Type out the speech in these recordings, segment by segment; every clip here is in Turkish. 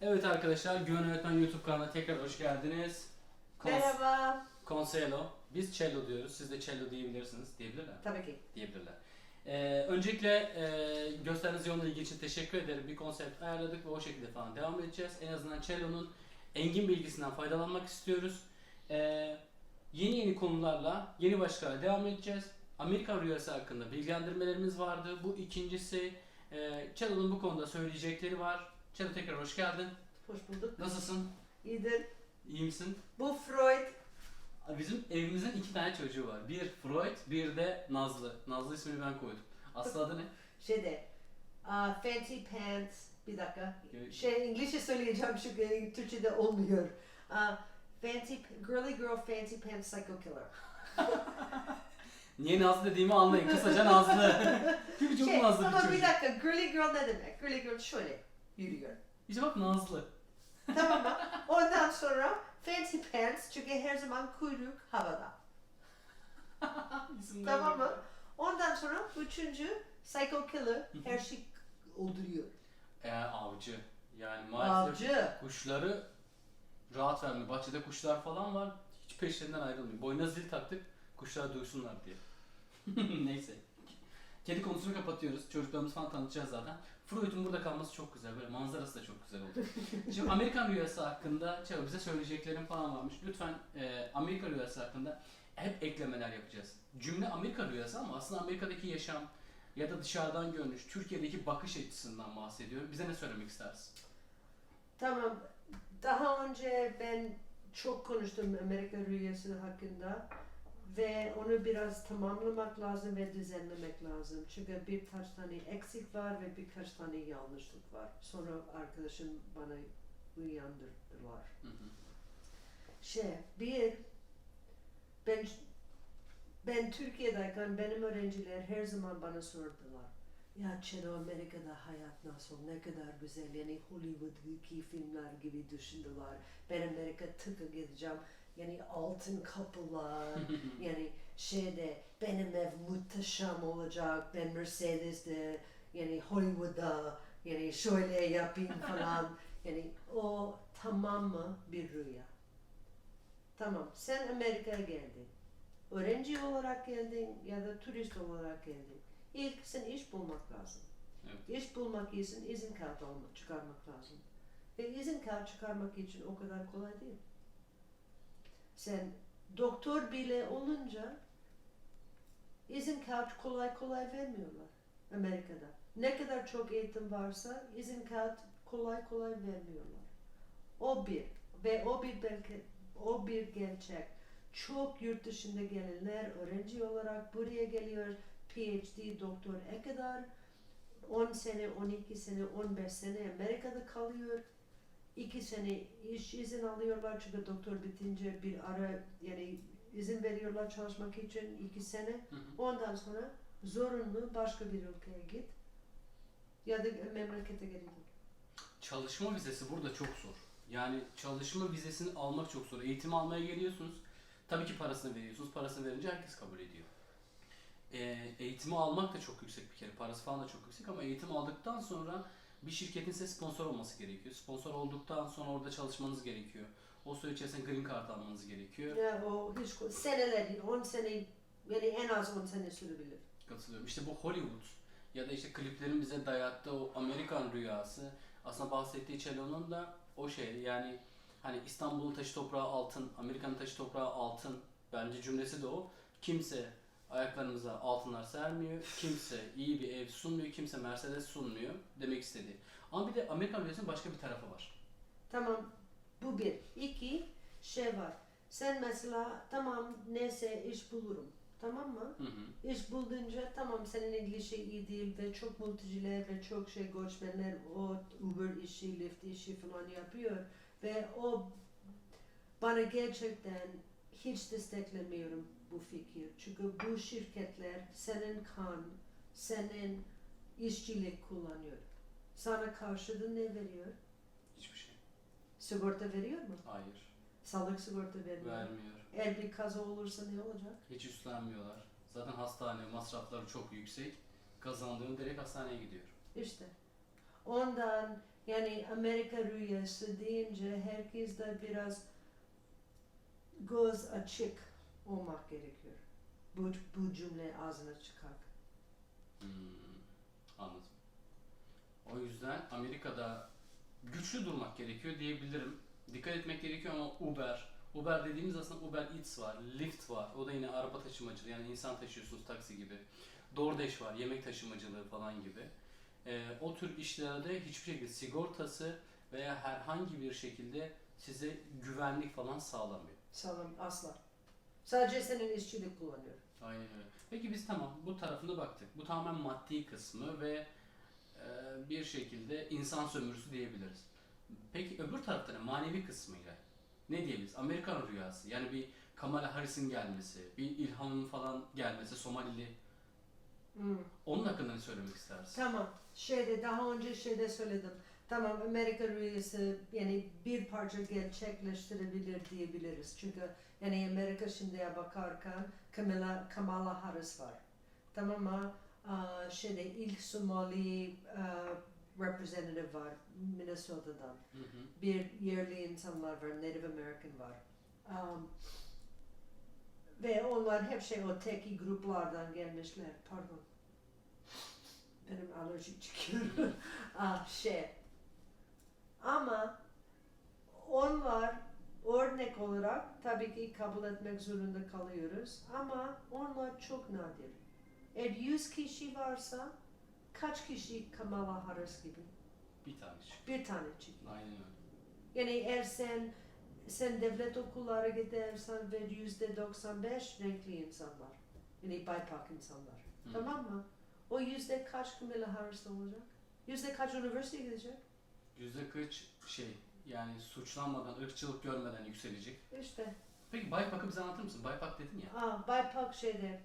Evet arkadaşlar, Güven Öğretmen YouTube kanalına tekrar hoş geldiniz. Kons- Merhaba. Conselo. Biz cello diyoruz. Siz de cello diyebilirsiniz. Diyebilirler. Tabii ki. Diyebilirler. Ee, öncelikle e, gösterdiğiniz yoğunluğu ilgi için teşekkür ederim. Bir konsept ayarladık ve o şekilde falan devam edeceğiz. En azından cello'nun engin bilgisinden faydalanmak istiyoruz. Ee, yeni yeni konularla, yeni başlıklarla devam edeceğiz. Amerikan rüyası hakkında bilgilendirmelerimiz vardı. Bu ikincisi. E, cello'nun bu konuda söyleyecekleri var. Cello tekrar hoş geldin. Hoş bulduk. Nasılsın? İyidir. İyi misin? Bu Freud. Bizim evimizin iki tane çocuğu var. Bir Freud, bir de Nazlı. Nazlı ismini ben koydum. Aslı adı ne? Şeyde. Uh, fancy pants. Bir dakika. Gö- Şey İngilizce söyleyeceğim çünkü Türkçe'de olmuyor. Uh, fancy, girly girl fancy pants psycho killer. Niye Nazlı dediğimi anlayın. Kısaca Nazlı. Çünkü çok şey, Nazlı bir ama çocuk. bir dakika. Girly girl ne demek? Girly girl şöyle yürüyor. İşte bak Nazlı. tamam mı? Ondan sonra fancy pants çünkü her zaman kuyruk havada. Tamam mı? Ondan sonra üçüncü psycho killer her şey öldürüyor. Ee, avcı. Yani maalesef Avcı. kuşları rahat vermiyor. Bahçede kuşlar falan var. Hiç peşlerinden ayrılmıyor. Boyuna zil taktık. Kuşlar duysunlar diye. Neyse. Kedi konusunu kapatıyoruz. Çocuklarımız falan tanıtacağız zaten. Freud'un burada kalması çok güzel. Böyle manzarası da çok güzel oldu. Şimdi Amerikan rüyası hakkında Çağ bize söyleyeceklerim falan varmış. Lütfen e, Amerika rüyası hakkında hep eklemeler yapacağız. Cümle Amerika rüyası ama aslında Amerika'daki yaşam ya da dışarıdan görünüş, Türkiye'deki bakış açısından bahsediyor. Bize ne söylemek istersin? Tamam. Daha önce ben çok konuştum Amerika rüyası hakkında ve onu biraz tamamlamak lazım ve düzenlemek lazım. Çünkü birkaç tane eksik var ve birkaç tane yanlışlık var. Sonra arkadaşım bana uyandırdılar. Hı hı. Şey, bir, ben ben Türkiye'deyken benim öğrenciler her zaman bana sordular. Ya Çedo Amerika'da hayat nasıl, ne kadar güzel, yani Hollywood'daki filmler gibi düşündüler. Ben Amerika tıkı gideceğim, yani altın kapılar, yani şeyde benim ev muhteşem olacak, ben Mercedes'de, yani Hollywood'da, yani şöyle yapayım falan. yani o tamam mı bir rüya? Tamam, sen Amerika'ya geldin. Öğrenci olarak geldin ya da turist olarak geldin. İlk sen iş bulmak lazım. Evet. İş bulmak için izin almak, çıkarmak lazım. Ve izin kağıdı çıkarmak için o kadar kolay değil. Sen doktor bile olunca izin kağıt kolay kolay vermiyorlar Amerika'da. Ne kadar çok eğitim varsa izin kağıt kolay kolay vermiyorlar. O bir ve o bir belki o bir gerçek. Çok yurt dışında gelenler öğrenci olarak buraya geliyor. PhD doktora kadar 10 sene, 12 sene, 15 sene Amerika'da kalıyor. 2 sene iş izin alıyorlar çünkü doktor bitince bir ara yani izin veriyorlar çalışmak için 2 sene. Hı hı. Ondan sonra zorunlu başka bir ülkeye git ya da memlekete geri dön. Çalışma vizesi burada çok zor. Yani çalışma vizesini almak çok zor. Eğitim almaya geliyorsunuz. Tabii ki parasını veriyorsunuz. Parasını verince herkes kabul ediyor. Ee, eğitimi almak da çok yüksek bir kere. Parası falan da çok yüksek ama eğitim aldıktan sonra bir şirketin size sponsor olması gerekiyor. Sponsor olduktan sonra orada çalışmanız gerekiyor. O süre içerisinde green card almanız gerekiyor. Ya o hiç seneler değil, 10 sene yani en az 10 sene sürebilir. Katılıyorum. İşte bu Hollywood ya da işte kliplerin bize dayattığı o Amerikan rüyası aslında bahsettiği Cello'nun da o şey yani hani İstanbul'un taşı toprağı altın, Amerika'nın taşı toprağı altın bence cümlesi de o. Kimse ayaklarımıza altınlar sermiyor, kimse iyi bir ev sunmuyor, kimse Mercedes sunmuyor demek istediği. Ama bir de Amerikan rüyasının başka bir tarafı var. Tamam bu bir. İki şey var. Sen mesela tamam neyse iş bulurum. Tamam mı? Hı hı. İş bulduğunca tamam senin İngilizce iyi değil ve çok mülteciler ve çok şey göçmenler o Uber işi, Lyft işi falan yapıyor ve o bana gerçekten hiç desteklemiyorum bu fikir. Çünkü bu şirketler senin kan, senin işçilik kullanıyor. Sana karşılığı ne veriyor? Hiçbir şey. Sigorta veriyor mu? Hayır. Sağlık sigorta vermiyor. Vermiyor. Eğer bir kaza olursa ne olacak? Hiç üstlenmiyorlar. Zaten hastane masrafları çok yüksek. Kazandığın direkt hastaneye gidiyor. İşte. Ondan Yani Amerika rüyası deyince herkes de biraz göz açık olmak gerekiyor. Bu, bu cümle ağzına çıkar. Hmm, anladım. O yüzden Amerika'da güçlü durmak gerekiyor diyebilirim. Dikkat etmek gerekiyor ama Uber, Uber dediğimiz aslında Uber Eats var, Lyft var. O da yine araba taşımacılığı yani insan taşıyorsunuz taksi gibi. DoorDash var, yemek taşımacılığı falan gibi. Ee, o tür işlerde hiçbir şekilde sigortası veya herhangi bir şekilde size güvenlik falan sağlamıyor. Sağlam asla. Sadece senin işçilik kullanıyor. Aynen öyle. Peki biz tamam bu tarafına baktık. Bu tamamen maddi kısmı ve e, bir şekilde insan sömürüsü diyebiliriz. Peki öbür tarafta ne? Manevi kısmıyla ne diyebiliriz? Amerikan rüyası. Yani bir Kamala Harris'in gelmesi, bir İlhan'ın falan gelmesi, Somalili. Hmm. Onun hakkında ne söylemek istersin? Tamam. Şeyde daha önce şeyde söyledim. Tamam Amerika rüyası yani bir parça gerçekleştirebilir diyebiliriz. Çünkü yani Amerika şimdiye bakarken Kamala, Kamala Harris var. Tamam mı? Aa, şeyde ilk Somali aa, representative var Minnesota'dan. Hı hı. bir yerli insanlar var, Native American var. Um, ve onlar hep şey o teki gruplardan gelmişler. Pardon. Benim alerji çıkıyor. ah, şey. Ama onlar örnek olarak tabii ki kabul etmek zorunda kalıyoruz. Ama onlar çok nadir. Eğer 100 kişi varsa kaç kişi Kamala Harris gibi? Bir tane çık. Bir tane çıkıyor. Aynen öyle. Yani eğer sen sen devlet okullara gidersen ve yüzde 95 renkli insanlar. Yani BIPOC insanlar. Hı. Tamam mı? O yüzde kaç Kamala Harris olacak? Yüzde kaç üniversiteye gidecek? Yüzde kaç şey yani suçlanmadan, ırkçılık görmeden yükselecek. İşte. Peki BIPOC'ı bize anlatır mısın? BIPOC dedin ya. Aa, BIPOC şeyde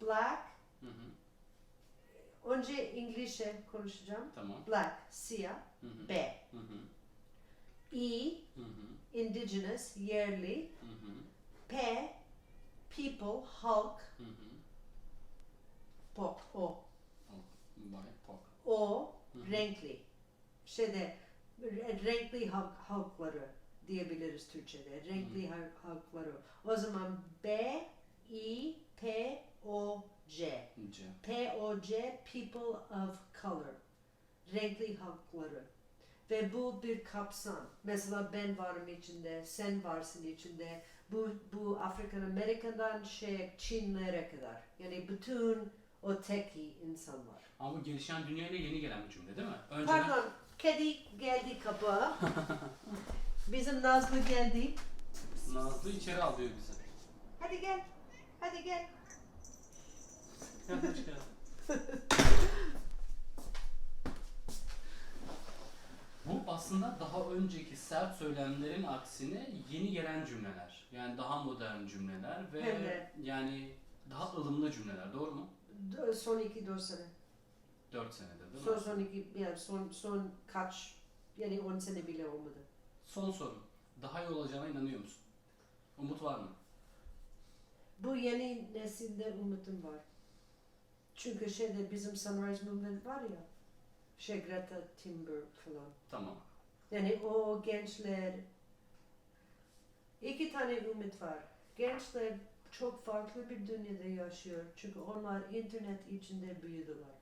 black. Hı hı. Önce İngilizce konuşacağım. Tamam. Black, siyah. Hı hı. B. Hı hı. E, Hı hı. indigenous, yerli. Hı hı. P, people, halk. Hı hı. Pop, o. BIPOC. O, Hı hı. renkli. Şeyde renkli halk, halkları diyebiliriz Türkçe'de. Renkli halk, halkları. O zaman B, I, P, O, C. C. P, O, C, people of color. Renkli halkları. Ve bu bir kapsam. Mesela ben varım içinde, sen varsın içinde. Bu, bu Afrikan Amerika'dan şey Çinlere kadar. Yani bütün o teki insanlar. Ama bu gelişen dünyayla yeni gelen bir cümle değil mi? Önceden Pardon, kedi geldi kapıya. Bizim Nazlı geldi. Nazlı içeri alıyor bizi. Hadi gel, hadi gel. Gel, hoş geldin. Bu aslında daha önceki sert söylemlerin aksine yeni gelen cümleler. Yani daha modern cümleler ve yani daha ılımlı cümleler. Doğru mu? Son iki dört sene. 4 senedir değil Son, mi? son iki, yani son, son kaç, yani on sene bile olmadı. Son soru. Daha iyi olacağına inanıyor musun? Umut var mı? Bu yeni nesilde umudum var. Çünkü şeyde bizim Sunrise Movement var ya, şey Greta Thunberg falan. Tamam. Yani o gençler, iki tane umut var. Gençler çok farklı bir dünyada yaşıyor. Çünkü onlar internet içinde büyüdüler.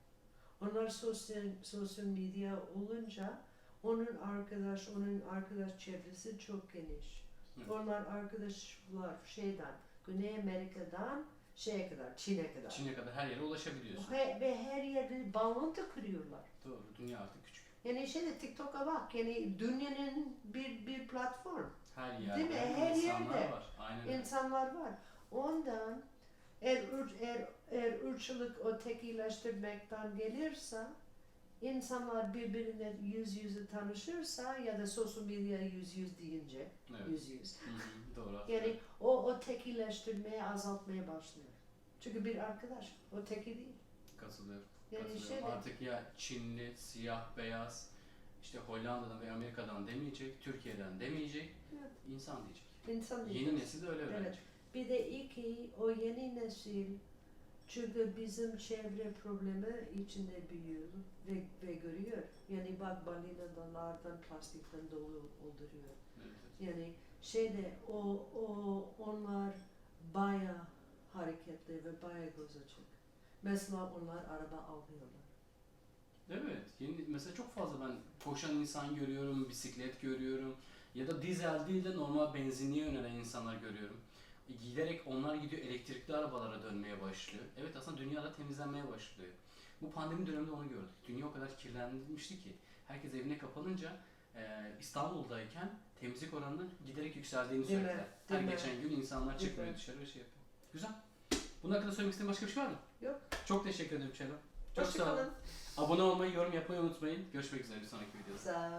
Onlar sosyal, sosyal medya olunca onun arkadaş, onun arkadaş çevresi çok geniş. Evet. Onlar arkadaşlar şeyden, Güney Amerika'dan şeye kadar, Çin'e kadar. Çin'e kadar her yere ulaşabiliyorsun. Ve, ve her yerde bağlantı kuruyorlar. Doğru. Dünya artık küçük. Yani şeyde TikTok'a bak, yani dünyanın bir bir platform. Her Değil yerde mi? Her insanlar yerde. var. Aynen. İnsanlar var. Ondan eğer, eğer, eğer ırkçılık o tekileştirmekten gelirse insanlar birbirine yüz yüze tanışırsa ya da sosyal medya yüz yüz deyince Evet. yüz yüz. Hı hı, Doğru. Yani o, o tekileştirmeye azaltmaya başlıyor. Çünkü bir arkadaş o teki değil. Katılıyorum. Yani Katılıyorum. şeyde Artık ya Çinli, siyah, beyaz, işte Hollanda'dan ve Amerika'dan demeyecek, Türkiye'den demeyecek, Evet. insan diyecek. insan değil. Yeni nesil de öyle Evet. öğrenecek. Bir de iki o yeni nesil Çünkü bizim çevre problemi içinde büyüyor ve, ve görüyor. Yani bak balinalardan plastikten dolu olduruyor. Yani şeyde o, o onlar baya hareketli ve baya göz açık. Mesela onlar araba almıyorlar. Evet. Yeni, mesela çok fazla ben koşan insan görüyorum, bisiklet görüyorum. Ya da dizel değil de normal benzinliğe yönelen insanlar görüyorum. E, Giderek onlar gidiyor elektrikli arabalara dönmeye başlıyor. Evet aslında dünyada temizlenmeye başlıyor. Bu pandemi döneminde onu gördük. Dünya o kadar kirlenmişti ki herkes evine kapanınca e, İstanbul'dayken temizlik oranının giderek yükseldiğini Değil mi? söylediler. Değil Her mi? geçen gün insanlar Değil çıkmıyor mi? dışarı ve şey yapıyor. Güzel. Bunun hakkında söylemek istediğin başka bir şey var mı? Yok. Çok teşekkür ederim Çelo. Çok sağ olun. Hoşçakalın. Abone olmayı, yorum yapmayı unutmayın. Görüşmek üzere bir sonraki videoda. Sağ